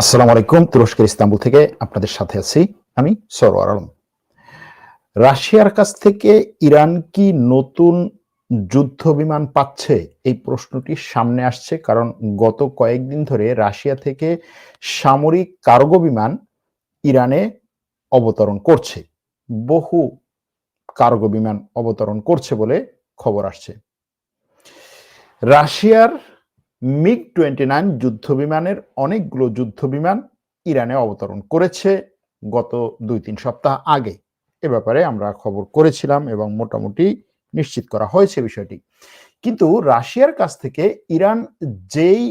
আসসালামু আলাইকুম, তুরস্কের ইস্তাম্বুল থেকে আপনাদের সাথে আছি আমি সরোয়ার আলম। রাশিয়ার কাছ থেকে ইরান কি নতুন যুদ্ধ বিমান পাচ্ছে? এই প্রশ্নটি সামনে আসছে কারণ গত কয়েকদিন ধরে রাশিয়া থেকে সামরিক কার্গো বিমান ইরানে অবতরণ করছে। বহু কার্গো বিমান অবতরণ করছে বলে খবর আসছে। রাশিয়ার মিগ টোয়েন্টি নাইন যুদ্ধ বিমানের অনেকগুলো যুদ্ধ বিমান ইরানে অবতরণ করেছে গত দুই তিন সপ্তাহ আগে। এ ব্যাপারে আমরা খবর করেছিলাম এবং মোটামুটি নিশ্চিত করা হয়েছে বিষয়টি। কিন্তু রাশিয়ার কাছ থেকে ইরান যেই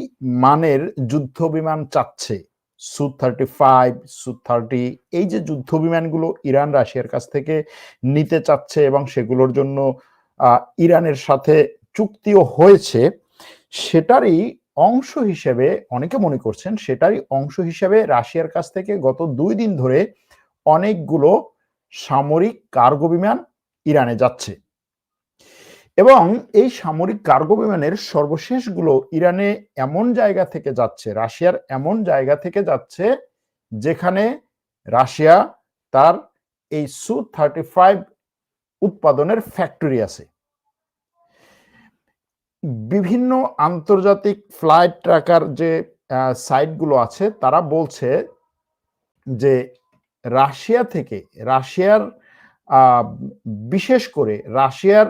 মানের যুদ্ধ বিমান চাচ্ছে সু থার্টি ফাইভ সু থার্টি এই যে যুদ্ধ বিমানগুলো ইরান রাশিয়ার কাছ থেকে নিতে চাচ্ছে এবং সেগুলোর জন্য ইরানের সাথে চুক্তিও হয়েছে সেটারই অংশ হিসেবে অনেকে মনে করছেন সেটারই অংশ হিসেবে রাশিয়ার কাছ থেকে গত দুই দিন ধরে অনেকগুলো সামরিক কার্গো বিমান ইরানে যাচ্ছে। এবং এই সামরিক কার্গো বিমানের সর্বশেষগুলো ইরানে এমন জায়গা থেকে যাচ্ছে, রাশিয়ার এমন জায়গা থেকে যাচ্ছে যেখানে রাশিয়া তার এই সু থার্টি ফাইভ উৎপাদনের ফ্যাক্টরি আছে। বিভিন্ন আন্তর্জাতিক ফ্লাইট ট্র্যাকার যে সাইটগুলো আছে, তারা বলছে যে, রাশিয়া থেকে, রাশিয়ার বিশেষ করে রাশিয়ার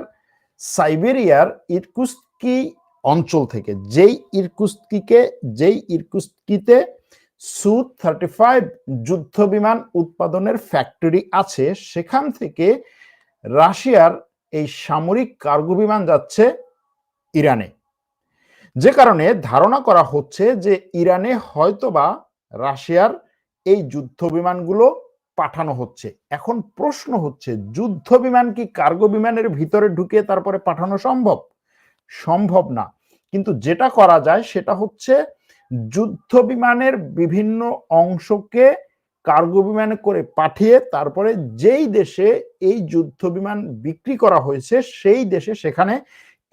সাইবেরিয়ার ইরকুস্কি অঞ্চল থেকে, যেই ইরকুস্কিকে, যেই ইরকুস্কিতে সু থার্টি ফাইভ যুদ্ধ বিমান উৎপাদনের ফ্যাক্টরি আছে, সেখান থেকে রাশিয়ার এই সামরিক কার্গো বিমান যাচ্ছে ইরানে। যে কারণে ধারণা করা হচ্ছে যে ইরানে হয়তোবা রাশিয়ার এই যুদ্ধ বিমানগুলো পাঠানো হচ্ছে। এখন প্রশ্ন হচ্ছে যুদ্ধ বিমান কি কার্গো বিমানের ভিতরে ঢুকে তারপরে পাঠানো সম্ভব? সম্ভব না। কিন্তু যেটা করা যায় সেটা হচ্ছে যুদ্ধ বিমানের বিভিন্ন অংশকে কার্গো বিমানে করে পাঠিয়ে তারপরে যেই দেশে এই যুদ্ধ বিমান বিক্রি করা হয়েছে, সেই দেশে সেখানে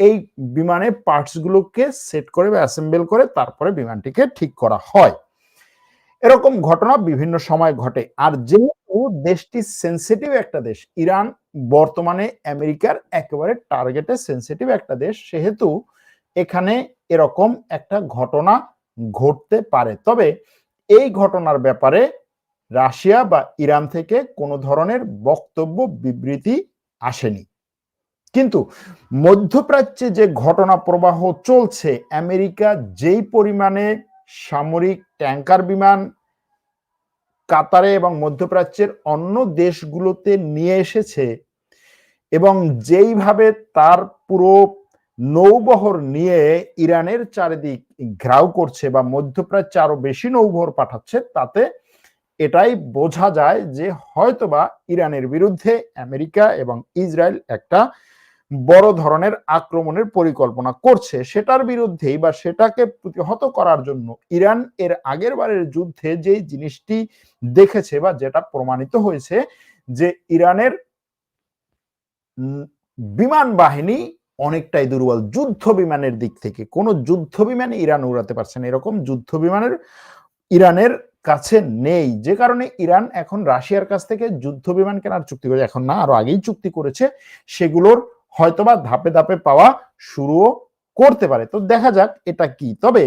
এই বিমানের পার্টসগুলোকে সেট করে বা অ্যাসেম্বল করে তারপরে বিমানটিকে ঠিক করা হয়। এরকম ঘটনা বিভিন্ন সময় ঘটে। আর যেহেতু দেশটি সেন্সিটিভ একটা দেশ, ইরান বর্তমানে আমেরিকার একেবারে টার্গেটে সেন্সিটিভ একটা দেশ, সেহেতু এখানে এরকম একটা ঘটনা ঘটতে পারে। তবে এই ঘটনার ব্যাপারে রাশিয়া বা ইরান থেকে কোনো ধরনের বক্তব্য, বিবৃতি আসেনি। কিন্তু মধ্যপ্রাচ্যে যে ঘটনা প্রবাহ চলছে, আমেরিকা যেই পরিমাণে সামরিক ট্যাঙ্কার বিমান কাতারে এবং মধ্যপ্রাচ্যের অন্য দেশগুলোতে নিয়ে এসেছে এবং যেইভাবে তার পুরো নৌবহর নিয়ে ইরানের চারিদিক ঘ্রাও করছে বা মধ্যপ্রাচ্যে আরও বেশি নৌবহর পাঠাচ্ছে, তাতে এটাই বোঝা যায় যে হয়তোবা ইরানের বিরুদ্ধে আমেরিকা এবং ইসরায়েল একটা বড় ধরনের আক্রমণের পরিকল্পনা করছে। সেটার বিরুদ্ধেই বা সেটাকে প্রতিহত করার জন্য ইরান এর আগের বারের যুদ্ধে যে জিনিসটি দেখেছে বা যেটা প্রমাণিত হয়েছে যে ইরানের বিমান বাহিনী অনেকটাই দুর্বল। যুদ্ধ বিমানের দিক থেকে। কোনো যুদ্ধ বিমান ইরান উড়াতে পারছে না। এরকম যুদ্ধ বিমানের ইরানের কাছে নেই। যে কারণে ইরান এখন রাশিয়ার কাছ থেকে যুদ্ধ বিমান কেনার চুক্তি করেছে। এখন না, আরও আগেই চুক্তি করেছে। সেগুলোর হয়তোবা ধাপে ধাপে পাওয়া শুরুও করতে পারে। তো দেখা যাক এটা কি। তবে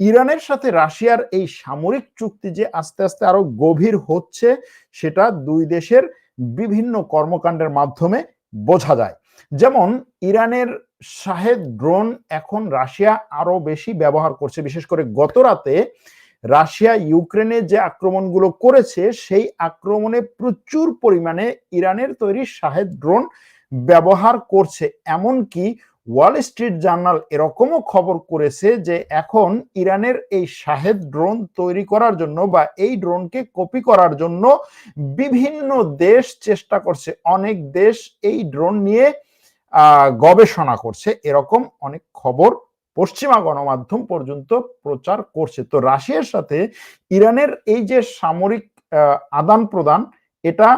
ইরানের সাথে রাশিয়ার এই সামরিক চুক্তি যে আস্তে আস্তে আরও গভীর হচ্ছে, সেটা দুই দেশের বিভিন্ন কর্মকাণ্ডের মাধ্যমে বোঝা যায়। যেমন ইরানের শাহেদ ড্রোন এখন রাশিয়া আরও বেশি ব্যবহার করছে। বিশেষ করে গত রাতে রাশিয়া ইউক্রেনে যে আক্রমণগুলো করেছে, সেই আক্রমণে প্রচুর পরিমাণে ইরানের তৈরি শাহেদ ড্রোন ব্যবহার করছে, এমনকি ওয়াল স্ট্রিট জার্নাল এরকমও খবর করেছে যে এখন ইরানের এই শাহেদ ড্রোন তৈরি করার জন্য বা এই ড্রোনকে কপি করার জন্য বিভিন্ন দেশ চেষ্টা করছে। অনেক দেশ এই ড্রোন নিয়ে গবেষণা করছে। এরকম অনেক খবর পশ্চিমা গণমাধ্যম পর্যন্ত প্রচার করছে। তো রাশিয়ার সাথে ইরানের এই যে সামরিক আদান প্রদান এটা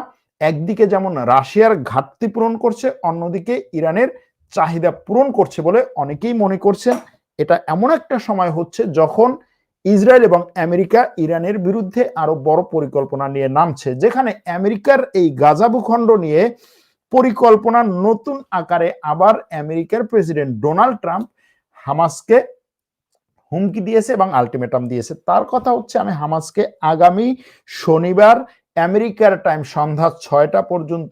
একদিকে যেমন রাশিয়ার ঘাটতি পূরণ করছে, অন্যদিকে ইরানের চাহিদা পূরণ করছে বলে অনেকেই মনে করছেন। এটা এমন একটা সময় হচ্ছে যখন ইসরায়েল এবং আমেরিকা ইরানের বিরুদ্ধে আরও বড় পরিকল্পনা নিয়ে নামছে, যেখানে আমেরিকার এই গাজা ভূখণ্ড নিয়ে পরিকল্পনা নতুন আকারে আবার আমেরিকার প্রেসিডেন্ট ডোনাল্ড ট্রাম্প হামাসকে হুমকি দিয়েছে এবং আলটিমেটাম দিয়েছে। তার কথা হচ্ছে, আমি হামাসকে আগামী শনিবার আমেরিকার টাইম সন্ধ্যা ছয়টা পর্যন্ত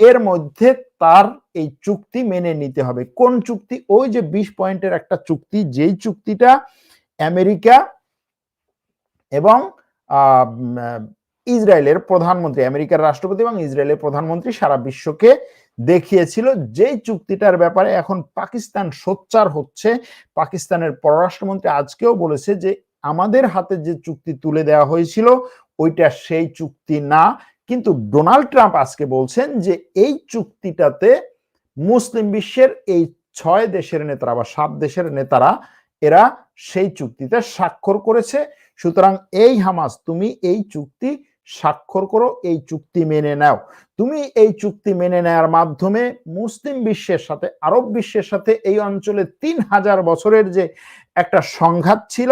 এর মধ্যে তার এই চুক্তি মেনে নিতে হবে। কোন চুক্তি? ওই যে বিশ পয়েন্টের একটা চুক্তি, যেই চুক্তিটা আমেরিকা এবং ইসরায়েলের প্রধানমন্ত্রী, আমেরিকার রাষ্ট্রপতি এবং ইসরায়েলের প্রধানমন্ত্রী সারা বিশ্বকে দেখিয়েছিল যে চুক্তিটার ব্যাপারে এখন পাকিস্তান সোচ্চার হচ্ছে। পাকিস্তানের পররাষ্ট্রমন্ত্রী আজকেও বলেছে যে আমাদের হাতে যে চুক্তি তুলে দেওয়া হয়েছিল ওইটা সেই চুক্তি না। কিন্তু ডোনাল্ড ট্রাম্প আজকে বলছেন যে এই চুক্তিটাতে মুসলিম বিশ্বের এই ছয় দেশের নেতারা বা সাত দেশের নেতারা, এরা সেই চুক্তিতে স্বাক্ষর করেছে। সুতরাং এই হামাস, তুমি এই চুক্তি স্বাক্ষর করো, এই চুক্তি মেনে নাও। তুমি এই চুক্তি মেনে নেওয়ার মাধ্যমে মুসলিম বিশ্বের সাথে, আরব বিশ্বের সাথে এই অঞ্চলে তিন হাজার বছরের যে একটা সংঘাত ছিল,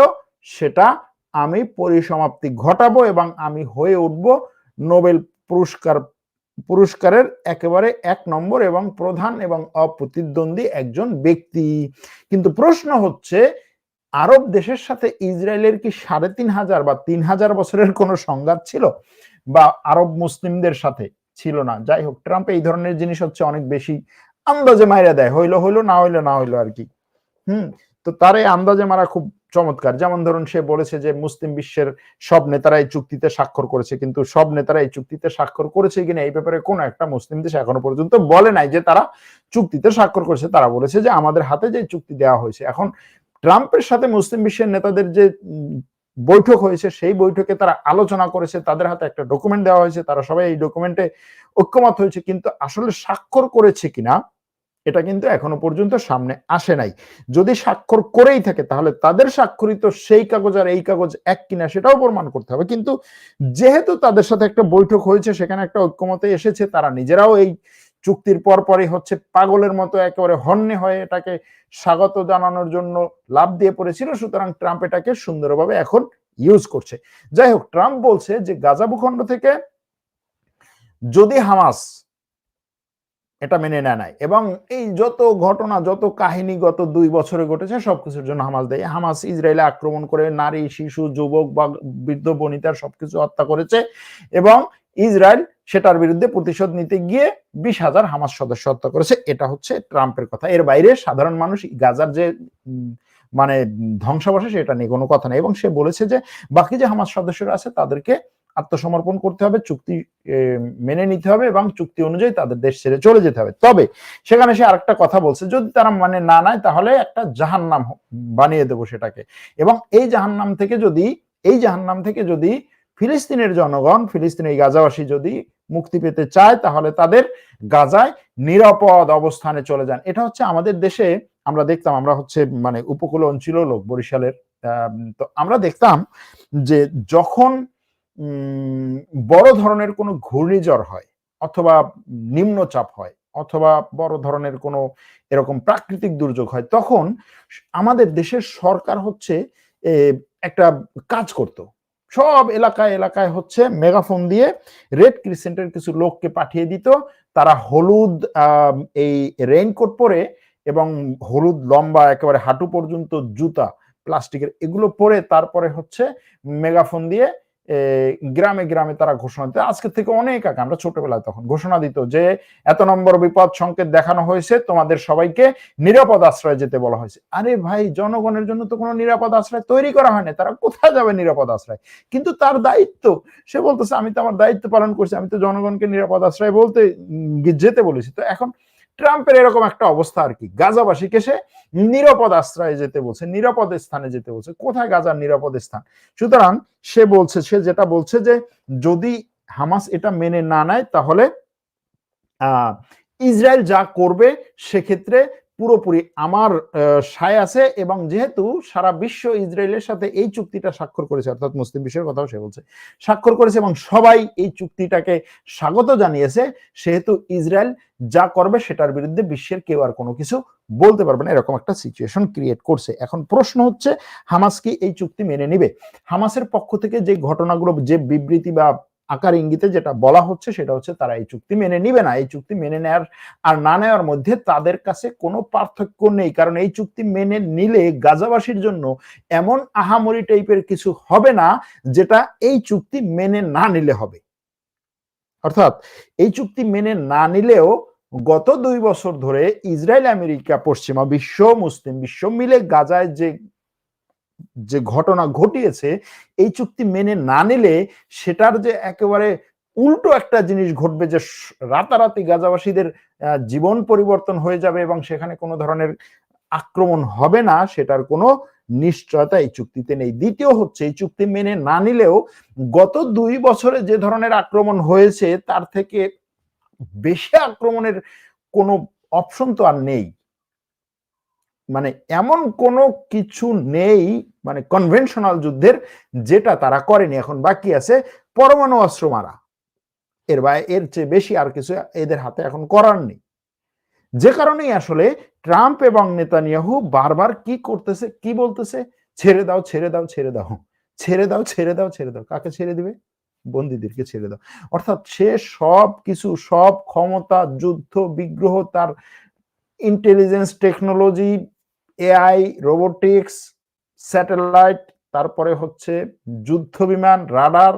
সেটা আমি পরিসমাপ্তি ঘটাবো এবং আমি হয়ে উঠব নোবেল পুরস্কার, পুরস্কারের একেবারে এক নম্বর এবং প্রধান এবং অপ্রতিদ্বন্দ্বী একজন ব্যক্তি। কিন্তু প্রশ্ন হচ্ছে, আরব দেশের সাথে ইসরায়েলের কি সাড়ে তিন হাজার বা তিন হাজার বছরের কোনো সংঘাত ছিল? বা আরব মুসলিমদের সাথে ছিল না? যাই হোক, ট্রাম্প এই ধরনের জিনিস হচ্ছে অনেক বেশি আন্দাজে মাইরা দেয়। হইল হইল, না হইল না হইল আর কি। হুম? তো তার এই আন্দাজে মারা খুব চমৎকার। যেমন ধরুন, সে বলেছে যে মুসলিম বিশ্বের সব নেতারা এই চুক্তিতে স্বাক্ষর করেছে, কিন্তু সব নেতারা এই চুক্তিতে স্বাক্ষর করেছে কিনা এই ব্যাপারে কোন একটা মুসলিম দেশ এখনও পর্যন্ত বলে নাই যে তারা চুক্তিতে স্বাক্ষর করেছে। তারা বলেছে যে আমাদের হাতে যে চুক্তি দেওয়া হয়েছে, এখন ট্রাম্পের সাথে মুসলিম বিশ্বের নেতাদের যে বৈঠক হয়েছে, সেই বৈঠকে তারা আলোচনা করেছে, তাদের হাতে একটা ডকুমেন্ট দেওয়া হয়েছে, তারা সবাই এই ডকুমেন্টে ঐক্যমত হয়েছে, কিন্তু আসলে স্বাক্ষর করেছে কিনা এটা কিন্তু এখনও পর্যন্ত সামনে আসে নাই। যদি স্বাক্ষর করেই থাকে, তাহলে তাদের স্বাক্ষরিত সেই কাগজ আর এই কাগজ এক কিনা সেটাও প্রমাণ করতে হবে। কিন্তু যেহেতু তাদের সাথে একটা বৈঠক হয়েছে, সেখানে একটা ঐক্যমতে এসেছে, তারা নিজেরাও এই চুক্তির পর পরই হচ্ছে পাগলের মতো একেবারে হন্যে হয়ে এটাকে স্বাগত জানানোর জন্য লাভ দিয়ে পড়েছিল। সুতরাং ট্রাম্প এটাকে সুন্দরভাবে এখন ইউজ করছে। যাই হোক, ট্রাম্প বলছে যে গাজা ভূখণ্ড থেকে যদি হামাস এটা মেনে নেয় নাই। এবং এই যত ঘটনা, যত কাহিনী গত দুই বছরে ঘটেছে, সবকিছুর জন্য হামাস দেয়। হামাস ইসরায়েলে আক্রমণ করে নারী, শিশু, যুবক বা বৃদ্ধ বনিতার সবকিছু হত্যা করেছে এবং ইসরায়েল সেটার বিরুদ্ধে প্রতিশোধ নিতে গিয়ে বিশ হাজার হামাস সদস্য হত্যা করেছে। এটা হচ্ছে ট্রাম্পের কথা। এর বাইরে সাধারণ মানুষ গাজার যে মানে ধ্বংসাবশেষ, এটা নিয়ে কোনো কথা নেই। এবং সে বলেছে যে, বাকি যে হামাস সদস্যরা আছে, তাদেরকে আত্মসমর্পণ করতে হবে, চুক্তি মেনে নিতে হবে এবং চুক্তি অনুযায়ী তাদের দেশ ছেড়ে চলে যেতে হবে। তবে সেখানে সে আরেকটা কথা বলছে, যদি তারা মানে না নেয় তাহলে একটা জাহান নাম বানিয়ে দেবো সেটাকে। এবং এই জাহান নাম থেকে যদি, এই জাহান নাম থেকে যদি ফিলিস্তিনের জনগণ ফিলিস্তিনের গাজাবাসী যদি মুক্তি পেতে চায়, তাহলে তাদের গাজায় নিরাপদ অবস্থানে চলে যান। এটা হচ্ছে আমাদের দেশে আমরা দেখতাম, আমরা হচ্ছে মানে উপকূল অঞ্চল লোক, বরিশালের তো আমরা দেখতাম যে যখন বড় ধরনের কোনো ঘূর্ণিঝড় হয় অথবা নিম্নচাপ হয় অথবা বড় ধরনের কোনো এরকম প্রাকৃতিক দুর্যোগ হয়, তখন আমাদের দেশের সরকার হচ্ছে একটা কাজ করত। সব এলাকায় এলাকায় হচ্ছে মেগাফোন দিয়ে রেড ক্রিসেন্টের কিছু লোককে পাঠিয়ে দিত। তারা হলুদ এই রেইনকোট পরে এবং হলুদ, লম্বা, একেবারে হাঁটু পর্যন্ত জুতা, প্লাস্টিকের এগুলো পরে তারপরে হচ্ছে মেগাফোন দিয়ে গ্রামে গ্রামে তারা ঘোষণা দিত। আজকে থেকে অনেক আগে, আমরা ছোটবেলায় তখন ঘোষণা দিত যে, এত নম্বর বিপদ সংকেত দেখানো হয়েছে, তোমাদের সবাইকে নিরাপদ আশ্রয় যেতে বলা হয়েছে। আরে ভাই, জনগণের জন্য তো কোনো নিরাপদ আশ্রয় তৈরি করা হয়নি তারা কোথায় যাবে নিরাপদ আশ্রয়? কিন্তু তার দায়িত্ব, সে বলতেছে, আমি তো আমার দায়িত্ব পালন করছি, আমি তো জনগণকে নিরাপদ আশ্রয় বলতে যেতে বলেছি। তো এখন ট্রাম্পের এরকম একটা অবস্থা আর কি। গাজাবাসীকে সে নিরাপদ আশ্রয়ে যেতে বলছে, নিরাপদ স্থানে যেতে বলছে। কোথায় গাজার নিরাপদ স্থান? সুতরাং সে বলছে, সে যেটা বলছে যে যদি হামাস এটা মেনে না নেয়, তাহলে, আহ, ইসরায়েল যা করবে সেক্ষেত্রে পুরোপুরি আমার সায় আছে এবং যেহেতু সারা বিশ্ব ইসরায়েলের সাথে এই চুক্তিটা স্বাক্ষর করেছে, অর্থাৎ মুসলিম বিশ্বের কথাও সে বলছে, স্বাক্ষর করেছে এবং সবাই এই চুক্তিটাকে স্বাগত জানিয়েছে, সেহেতু ইসরায়েল যা করবে সেটার বিরুদ্ধে বিশ্বের কেউ আর কোনো কিছু বলতে পারবে না, এরকম একটা সিচুয়েশন ক্রিয়েট করছে। এখন প্রশ্ন হচ্ছে, হামাস কি এই চুক্তি মেনে নিবে? হামাসের পক্ষ থেকে যে ঘটনাগুলো, যে বিবৃতি বা আকার ইঙ্গিতে যেটা বলা হচ্ছে সেটা হচ্ছে তারা এই চুক্তি মেনে নিবে না। এই চুক্তি মেনে নেয়ার আর না নেওয়ার মধ্যে তাদের কাছে কোনো পার্থক্য নেই। কারণ এই চুক্তি মেনে নিলে গাজাবাসীর জন্য এমন আহামরি টাইপের কিছু হবে না যেটা এই চুক্তি মেনে না নিলে হবে। অর্থাৎ এই চুক্তি মেনে না নিলেও গত দুই বছর ধরে ইসরায়েল, আমেরিকা, পশ্চিমা বিশ্ব, মুসলিম বিশ্ব মিলে গাজায় যে যে ঘটনা ঘটিয়েছে, এই চুক্তি মেনে না নিলে সেটার যে একেবারে উল্টো একটা জিনিস ঘটবে যে রাতারাতি গাজাবাসীদের জীবন পরিবর্তন হয়ে যাবে এবং সেখানে কোনো ধরনের আক্রমণ হবে না, সেটার কোনো নিশ্চয়তা এই চুক্তিতে নেই। দ্বিতীয় হচ্ছে, এই চুক্তি মেনে না নিলেও গত দুই বছরে যে ধরনের আক্রমণ হয়েছে, তার থেকে বেশি আক্রমণের কোনো অপশন তো আর নেই। মানে এমন কোনো কিছু নেই মানে কনভেনশনাল যুদ্ধের যেটা তারা করেনি, এখন বাকি আছে পরমাণু অস্ত্র মারা। এর বা, এর চেয়ে বেশি আর কিছু এদের হাতে এখন করার নেই। যে কারণেই আসলে ট্রাম্প এবং নেতানিয়াহু বারবার কি করতেছে, কি বলতেছে? ছেড়ে দাও ছেড়ে দাও ছেড়ে দাও। ছেড়ে দাও ছেড়ে দাও ছেড়ে দাও। কাকে ছেড়ে দিবে? বন্দীদেরকে ছেড়ে দাও। অর্থাৎ সে সব কিছু, সব ক্ষমতা, যুদ্ধ, বিগ্রহ, তার intelligence technology AI, robotics, satellite, তারপরে হচ্ছে যুদ্ধ বিমান রাডার,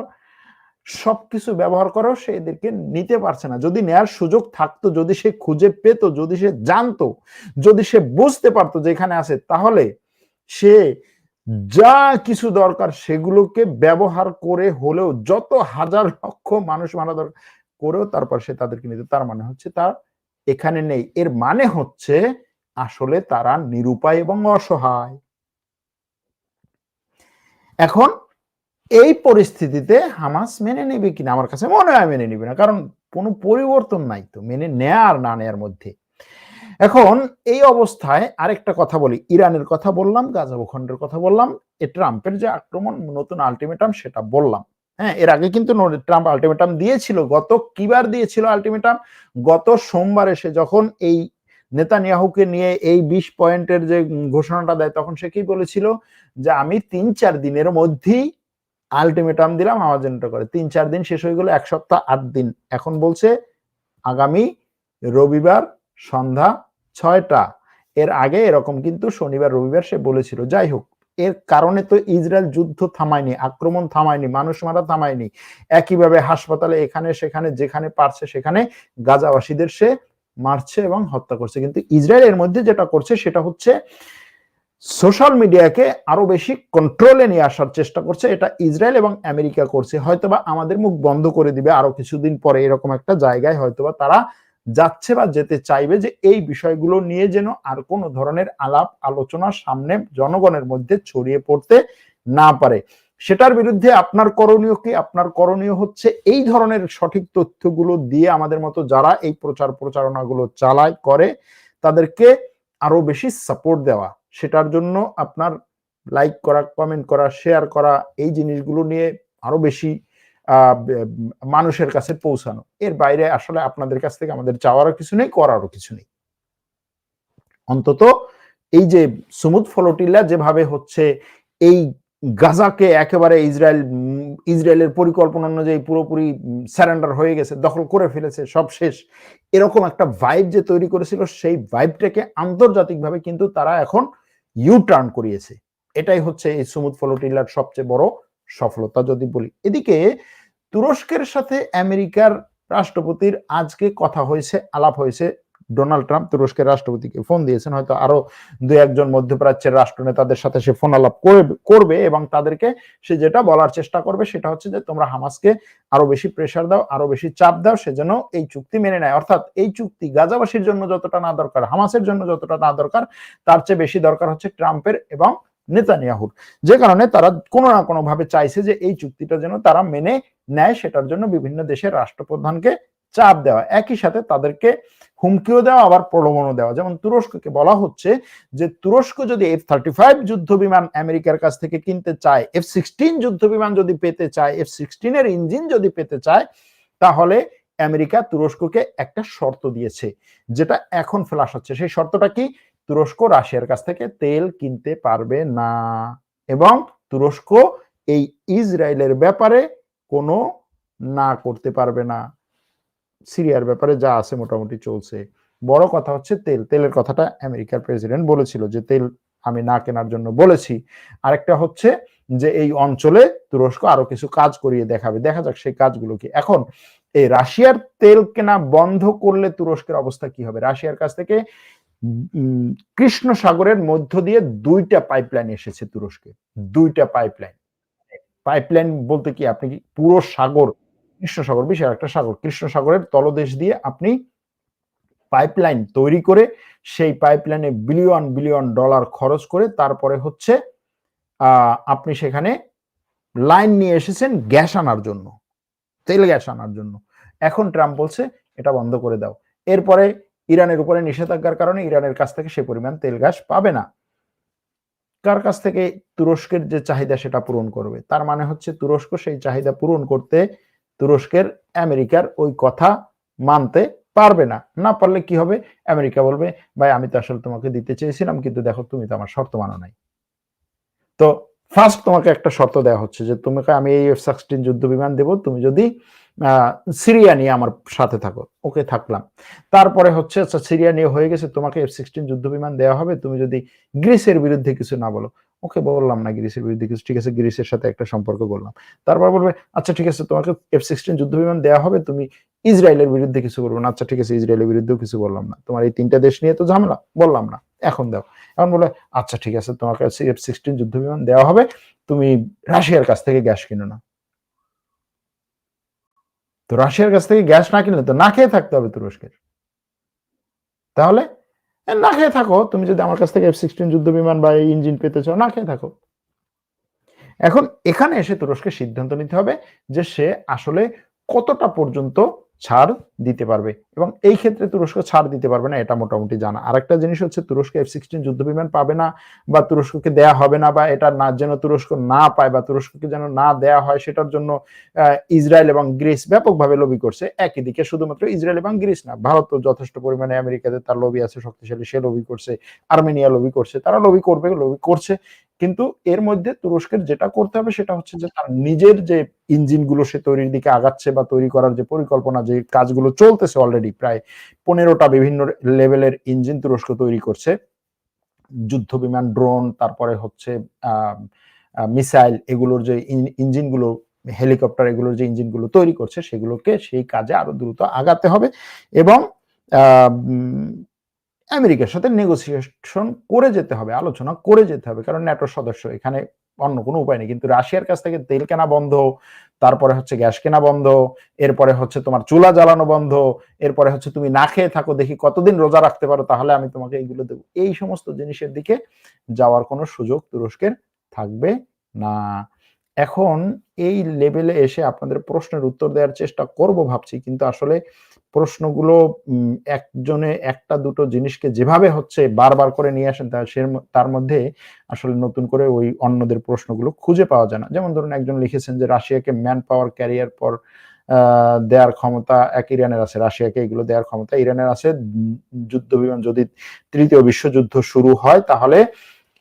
সবকিছু ব্যবহার করেও সে এদেরকে নিতে পারছে না। যদি নেয়ার সুযোগ থাকতো, যদি সে খুঁজে পেত, যদি সে জানতো, যদি সে বুঝতে পারতো যে এখানে আছে, তাহলে সে যা কিছু দরকার সেগুলোকে ব্যবহার করে হলেও যত হাজার লক্ষ মানুষ মারা দরকার করেও তারপর সে তাদেরকে নিতে তার মানে হচ্ছে তার এখানে নেই। এর মানে হচ্ছে আসলে তারা নিরুপায় এবং অসহায়। এখন এই পরিস্থিতিতে হামাস মেনে নেবে কিনা আমার কাছে মনে হয় মেনে নেবে না, কারণ কোনো পরিবর্তন নাই তো, মেনে নেয়া আর না নেয়ার মধ্যে। এখন এই অবস্থায় আরেকটা কথা বলি, ইরানের কথা বললাম, গাজা ভূখণ্ডের কথা বললাম, এ ট্রাম্পের যে আক্রমণ, নতুন আলটিমেটাম সেটা বললাম। হ্যাঁ এর আগে কিন্তু ট্রাম্প আলটিমেটাম দিয়েছিল, গত কিবার দিয়েছিল আলটিমেটাম, গত সোমবার এসে যখন এই নেতানিয়াহুকে নিয়ে এই বিশ পয়েন্টের যে ঘোষণাটা দেয়, তখন সে কি বলেছিল? যে আমি তিন চার দিনের মধ্যেই আলটিমেটাম দিলাম, আমার জন্য করে। তিন চার দিন শেষ হয়ে গেল, এক সপ্তাহ আট দিন। এখন বলছে, আগামী রবিবার সন্ধ্যা ছয়টা। এর আগে এরকম কিন্তু শনিবার, রবিবার সে বলেছিল। যাই হোক, এর কারণে তো ইসরায়েল যুদ্ধ থামায়নি, আক্রমণ থামায়নি, মানুষ মারা থামায়নি। একইভাবে হাসপাতালে এখানে, সেখানে, যেখানে পারছে সেখানে গাজাবাসীদের সে মারছে এবং হত্যা করছে। কিন্তু ইসরায়েল এর মধ্যে যেটা করছে, সেটা হচ্ছে সোশ্যাল মিডিয়াকে আরও বেশি কন্ট্রোলে নিয়ে আসার চেষ্টা করছে। এটা ইসরায়েল এবং আমেরিকা করছে। হয়তোবা আমাদের মুখ বন্ধ করে দিবে আরও কিছুদিন পরে এরকম একটা জায়গায়। হয়তোবা তারা যাচ্ছে বা যেতে চাইবে যে এই বিষয়গুলো নিয়ে যেন আর কোনো ধরনের আলাপ আলোচনা সামনে জনগণের মধ্যে ছড়িয়ে পড়তে না পারে। সেটার বিরুদ্ধে আপনার করণীয় কি? আপনার করণীয় হচ্ছে এই ধরনের সঠিক তথ্যগুলো দিয়ে আমাদের মতো যারা এই প্রচার প্রচারণাগুলো চালায়, করে, তাদেরকে আরও বেশি সাপোর্ট দেওয়া। সেটার জন্য আপনার লাইক করা কমেন্ট করা শেয়ার করা, এই জিনিসগুলো নিয়ে আরও বেশি মানুষের কাছে পৌঁছানো। এর বাইরে আসলে আপনাদের কাছ থেকে আমাদের চাওয়ারও কিছু নেই, করারও কিছু নেই। অন্তত এই যে সুমুদ ফলোটিল্লা যেভাবে হচ্ছে এই গাজাকে একেবারে ইসরায়েল, ইসরায়েলের পরিকল্পনা অনুযায়ী পুরোপুরি স্যারেন্ডার হয়ে গেছে, দখল করে ফেলেছে, সব শেষ। এরকম একটা ভাইব যে তৈরি করেছিল, সেই ভাইবটাকে আন্তর্জাতিকভাবে কিন্তু তারা এখন ইউ টার্ন করিয়েছে। এটাই হচ্ছে এই সুমুদ ফলোটিল্লার সবচেয়ে বড় সফলতা যদি বলি। এদিকে তুরস্কের সাথে আমেরিকার রাষ্ট্রপতির আজকে কথা হয়েছে, আলাপ হয়েছে ডোনাল্ড ট্রাম্প তুরস্কের রাষ্ট্রপতিকে ফোন দিয়েছেন। হয়তো আরও দু একজন মধ্যপ্রাচ্যের রাষ্ট্রনেতাদের সাথে সে ফোন আলাপ করবে এবং তাদেরকে সে যেটা বলার চেষ্টা করবে সেটা হচ্ছে যে, তোমরা হামাসকে আরও বেশি প্রেশার দাও, আরও বেশি চাপ দাও, সেজন্য এই চুক্তি মেনে নেয়। অর্থাৎ এই চুক্তি গাজাবাসীর জন্য যতটা না দরকার, হামাসের জন্য যতটা না দরকার, তার চেয়ে বেশি দরকার হচ্ছে ট্রাম্পের এবং নেতানিয়াহুর। যে কারণে তারা কোনো না কোনো ভাবে চাইছে যে, এই চুক্তিটা যেন তারা মেনে নেয়, সেটার জন্য বিভিন্ন দেশের রাষ্ট্রপ্রধানকে চাপ দেওয়া। একই সাথে তাদেরকে হুমকিও দেওয়া, আবার প্রলোভনও দেওয়া। যেমন তুরস্ককে বলা হচ্ছে যে তুরস্ক যদি এফ থার্টি ফাইভ যুদ্ধ বিমান আমেরিকার কাছ থেকে কিনতে চায় এফ সিক্সটিন যুদ্ধ বিমান যদি পেতে চায় এফ সিক্সটিনের ইঞ্জিন যদি পেতে চায়, তাহলে আমেরিকা তুরস্ককে একটা শর্ত দিয়েছে, যেটা এখন ফ্লাশ হচ্ছে। সেই শর্তটা কি? তুরস্ক রাশিয়ার কাছ থেকে তেল কিনতে পারবে না এবং তুরস্ক এই ইসরায়েলের ব্যাপারে কোনো না করতে পারবে না। সিরিয়ার ব্যাপারে যা আছে মোটামুটি চলছে। বড় কথা হচ্ছে তেল, তেলের কথাটা আমেরিকার প্রেসিডেন্ট বলেছিল যে তেল আমি না কেনার জন্য বলেছি। আরেকটা হচ্ছে যে এই অঞ্চলে তুরস্ক আরও কিছু কাজ করিয়ে দেখাবে। দেখা যাক সেই কাজগুলো কি। এখন এই রাশিয়ার তেল কেনা বন্ধ করলে তুরস্কের অবস্থা কি হবে? রাশিয়ার কাছ থেকে কৃষ্ণ সাগরের মধ্য দিয়ে দুইটা পাইপলাইন এসেছে তুরস্কে। দুইটা পাইপলাইন পাইপলাইন বলতে কি? আপনি কি পুরো সাগর কৃষ্ণ সাগর বিশাল একটা সাগর। কৃষ্ণ সাগরের তলদেশ দিয়ে আপনি পাইপলাইন তৈরি করে সেই পাইপলাইনে বিলিয়ন বিলিয়ন ডলার খরচ করে তারপরে হচ্ছে আপনি সেখানে লাইন নিয়ে এসেছেন গ্যাস আনার জন্য। তেল গ্যাস আনার জন্য। এখন ট্রাম্প বলছে, এটা বন্ধ করে দাও। এরপরে ইরানের উপরে নিষেধাজ্ঞার কারণে ইরানের কাছ থেকে সে পরিমাণ তেল গ্যাস পাবে না। কার কাছ থেকে তুরস্কের যে চাহিদা সেটা পূরণ করবে? তার মানে হচ্ছে তুরস্ক সেই চাহিদা পূরণ করতে তুরস্কের আমেরিকার ওই কথা মানতে পারবে না। না পারলে কি হবে? আমেরিকা বলবে, ভাই, আমি তো আসলে তোমাকে দিতে চেয়েছিলাম, কিন্তু দেখো তুমি তো আমার শর্ত মানো নাই। তো ফার্স্ট তোমাকে একটা শর্ত দেওয়া হচ্ছে যে, তোমাকে আমি এই এফ সিক্সটিন যুদ্ধ বিমান দেবো, তুমি যদি সিরিয়া নিয়ে আমার সাথে থাকো। ওকে, থাকলাম। তারপরে হচ্ছে আচ্ছা সিরিয়া নিয়ে হয়ে গেছে, তোমাকে এফ সিক্সটিন যুদ্ধ বিমান দেওয়া হবে। তুমি যদি গ্রিসের বিরুদ্ধে কিছু না বলো। ওকে বললাম না গ্রিসের বিরুদ্ধে কিছু, ঠিক আছে, গ্রিসের সাথে একটা সম্পর্ক করলাম। তারপর বলবে আচ্ছা ঠিক আছে, তোমাকে এফ সিক্সটিন যুদ্ধ বিমান দেওয়া হবে, তুমি ইসরায়েলের বিরুদ্ধে কিছু করব না। আচ্ছা ঠিক আছে, ইসরায়েলের বিরুদ্ধেও কিছু বললাম না। তোমার এই তিনটা দেশ নিয়ে তো ঝামেলা, বললাম না, এখন দাও। এখন বলে আচ্ছা ঠিক আছে, তোমাকে এফ সিক্সটিন যুদ্ধ বিমান দেওয়া হবে, তুমি রাশিয়ার কাছ থেকে গ্যাস কিনো না। তো রাশিয়ার কাছ থেকে গ্যাস না কিনলে তো না খেয়ে থাকতে হবে তুরস্কের। তাহলে না খেয়ে থাকো, তুমি যদি আমার কাছ থেকে এফ সিক্সটিন যুদ্ধ বিমান বা ইঞ্জিন পেতে চাও, না খেয়ে থাকো। এখন এখানে এসে তুরস্কে সিদ্ধান্ত নিতে হবে যে সে আসলে কতটা পর্যন্ত ছাড় দিতে পারবে এবং এই ক্ষেত্রে তুরস্ক ছাড় দিতে পারবে না, এটা মোটামুটি জানা। আরেকটা জিনিস হচ্ছে তুরস্ক এফ সিক্সটিন যুদ্ধ বিমান পাবে না বা তুরস্ককে দেয়া হবে না বা এটা না যেন তুরস্ক না পায় বা তুরস্ককে যেন না দেয়া হয়, সেটার জন্য ইসরায়েল এবং গ্রিস ব্যাপকভাবে লবি করছে। একই দিকে শুধুমাত্র ইসরায়েল এবং গ্রিস না, ভারত যথেষ্ট পরিমাণে আমেরিকাতে তার লবি আছে, শক্তিশালী, সে লবি করছে, আর্মেনিয়া লবি করছে, তারা লবি করবে লবি করছে। কিন্তু এর মধ্যে তুরস্কের যেটা করতে হবে সেটা হচ্ছে যে তার নিজের যে ইঞ্জিনগুলো সে তৈরির দিকে আগাচ্ছে বা তৈরি করার যে পরিকল্পনা, যে কাজগুলো চলতেছে অলরেডি প্রায় পনেরোটা বিভিন্ন লেভেলের ইঞ্জিন তুরস্ক তৈরি করছে। যুদ্ধ বিমান ড্রোন তারপরে হচ্ছে মিসাইল এগুলোর যে ইঞ্জিনগুলো হেলিকপ্টার এগুলোর যে ইঞ্জিনগুলো তৈরি করছে সেগুলোকে সেই কাজে আরও দ্রুত আগাতে হবে এবং আমেরিকার সাথে নেগোসিয়েশন করে যেতে হবে, আলোচনা করে যেতে হবে, কারণ ন্যাটোর সদস্য এখানে অন্য কোনো উপায় নেই। কিন্তু রাশিয়ার কাছ থেকে তেল কেনা বন্ধ, তারপরে হচ্ছে গ্যাস কেনা বন্ধ, এরপরে হচ্ছে তোমার চুলা জ্বালানো বন্ধ, এরপরে হচ্ছে তুমি না খেয়ে থাকো, দেখি কতদিন রোজা রাখতে পারো, তাহলে আমি তোমাকে এইগুলো দেবো। এই সমস্ত জিনিসের দিকে যাওয়ার কোনো সুযোগ তুরস্কের থাকবে না। এখন এই লেভেলে এসে আপনাদের প্রশ্নের উত্তর দেওয়ার চেষ্টা করব ভাবছি, কিন্তু আসলে প্রশ্নগুলো একজনে একটা দুটো জিনিসকে যেভাবে হচ্ছে বারবার করে নিয়ে আসেন, তার মধ্যে আসলে নতুন করে ওই অন্যদের প্রশ্নগুলো খুঁজে পাওয়া যায় না। যেমন ধরুন একজন লিখেছেন যে, রাশিয়াকে ম্যান পাওয়ার ক্যারিয়ার পর দেওয়ার ক্ষমতা, এক ইরানের আছে, রাশিয়াকে এগুলো দেওয়ার ক্ষমতা, ইরানের আছে যুদ্ধ বিমান যদি তৃতীয় বিশ্বযুদ্ধ শুরু হয়, তাহলে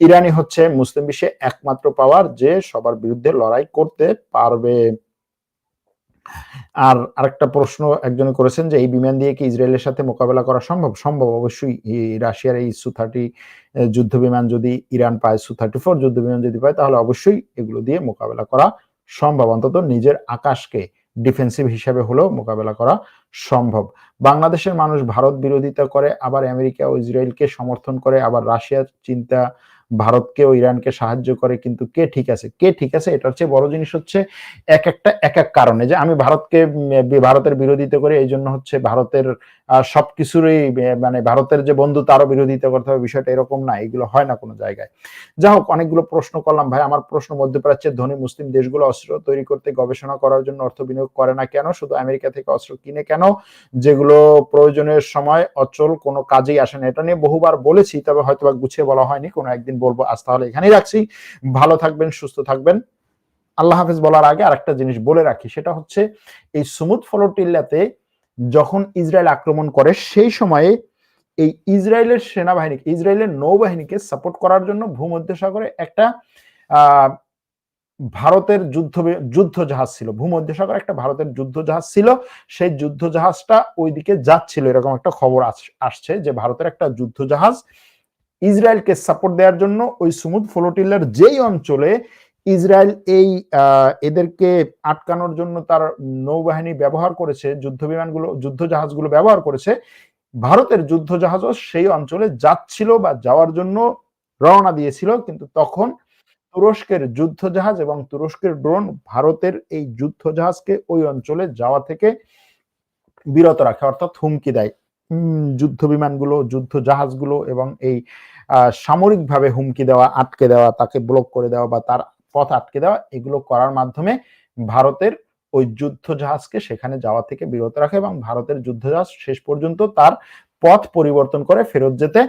ইরানি হচ্ছে মুসলিম বিশ্বে একমাত্র পাওয়ার যে সবার বিরুদ্ধে লড়াই করতে পারবে। আর আরেকটা প্রশ্ন একজন করেছেন যে, এই বিমান দিয়ে কি ইসরায়েলের সাথে মোকাবেলা করা সম্ভব? সম্ভব অবশ্যই। রাশিয়ার এই সু থার্টি যুদ্ধ বিমান যদি ইরান পায়, সু থার্টি ফোর যুদ্ধ বিমান যদি পায়, তাহলে অবশ্যই এগুলো দিয়ে মোকাবেলা করা সম্ভব। অন্তত নিজের আকাশকে ডিফেন্সিভ হিসাবে হলেও মোকাবেলা করা সম্ভব। বাংলাদেশের মানুষ ভারত বিরোধিতা করে, আবার আমেরিকা ও ইসরায়েলকে সমর্থন করে, আবার রাশিয়ার চিন্তা ভারতকে ইরানকে সাহায্য করে, কিন্তু কে ঠিক আছে? কে ঠিক আছে? এটার চেয়ে বড় জিনিস হচ্ছে এক একটা, এক এক কারণে যে আমি ভারতকে, ভারতের বিরোধিতা করে এই জন্য হচ্ছে ভারতের সবকিছুরই মানে ভারতের যে বন্ধু তারও বিরোধিতা করতে হবে, বিষয়টা এরকম না, এগুলো হয় না কোনো জায়গায়। যা হোক, অনেকগুলো প্রশ্ন করলাম, ভাই, আমার প্রশ্ন মধ্যপ্রাচ্যের ধনী মুসলিম দেশগুলো অস্ত্র তৈরি করতে গবেষণা করার জন্য অর্থ বিনিয়োগ করে না কেন? শুধু আমেরিকা থেকে অস্ত্র কিনে কেন? যেগুলো প্রয়োজনের সময় অচল কোনো কাজেই আসে না। এটা নিয়ে বহুবার বলেছি, তবে হয়তো বা গুছিয়ে বলা হয়নি, কোনো একদিন বলব, আজ তাহলে এখানেই রাখছি। ভালো থাকবেন, সুস্থ থাকবেন। আল্লাহ হাফেজ বলার আগে আরেকটা জিনিস বলে রাখি, সেটা হচ্ছে এই সুমুদ ফলোটিল্লাতে যখন ইসরায়েল আক্রমণ করে, সেই সময়ে এই ইসরায়েলের সেনাবাহিনী ইসরায়েলের নৌবাহিনীকে সাপোর্ট করার জন্য ভূমধ্যসাগরে একটা আহ ভারতের যুদ্ধ যুদ্ধ জাহাজ ছিল। ভূমধ্যসাগরে একটা ভারতের যুদ্ধ জাহাজ ছিল। সেই যুদ্ধ জাহাজটা ওইদিকে যাচ্ছিল। এরকম একটা খবর আস- আসছে যে ভারতের একটা যুদ্ধ জাহাজ ইসরায়েলকে সাপোর্ট দেওয়ার জন্য ওই সুমুদ ফ্লোটিলার যেই অঞ্চলে ইসরায়েল এই এদেরকে আটকানোর জন্য তার নৌবাহিনী ব্যবহার করেছে যুদ্ধ বিমানগুলো যুদ্ধ জাহাজগুলো ব্যবহার করেছে। ভারতের যুদ্ধ জাহাজও সেই অঞ্চলে যাচ্ছিল বা যাওয়ার জন্য রওনা দিয়েছিল, কিন্তু তখন তুরস্কের যুদ্ধ জাহাজ এবং তুরস্কের ড্রোন ভারতের এই যুদ্ধ জাহাজকে ওই অঞ্চলে যাওয়া থেকে বিরত রাখে, অর্থাৎ হুমকি দেয়। যুদ্ধ বিমানগুলো যুদ্ধ জাহাজগুলো এবং এই সামরিকভাবে হুমকি দেওয়া, আটকে দেওয়া, তাকে ব্লক করে দেওয়া বা তার পথ আটকে দেওয়া, এগুলো করার মাধ্যমে ভারতের ওই যুদ্ধ জাহাজকে সেখানে যাওয়া থেকে বিরত রাখে এবং ভারতের যুদ্ধ জাহাজ শেষ পর্যন্ত তার পথ পরিবর্তন করে ফেরত যেতে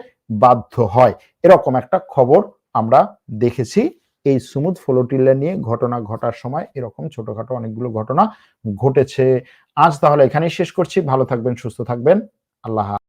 বাধ্য হয়। এরকম একটা খবর আমরা দেখেছি। এই সুমুদ ফ্লোটিল্লা নিয়ে ঘটনা ঘটার সময় এরকম ছোটখাটো অনেকগুলো ঘটনা ঘটেছে। আজ তাহলে এখানেই শেষ করছি। ভালো থাকবেন, সুস্থ থাকবেন। আল্লাহ।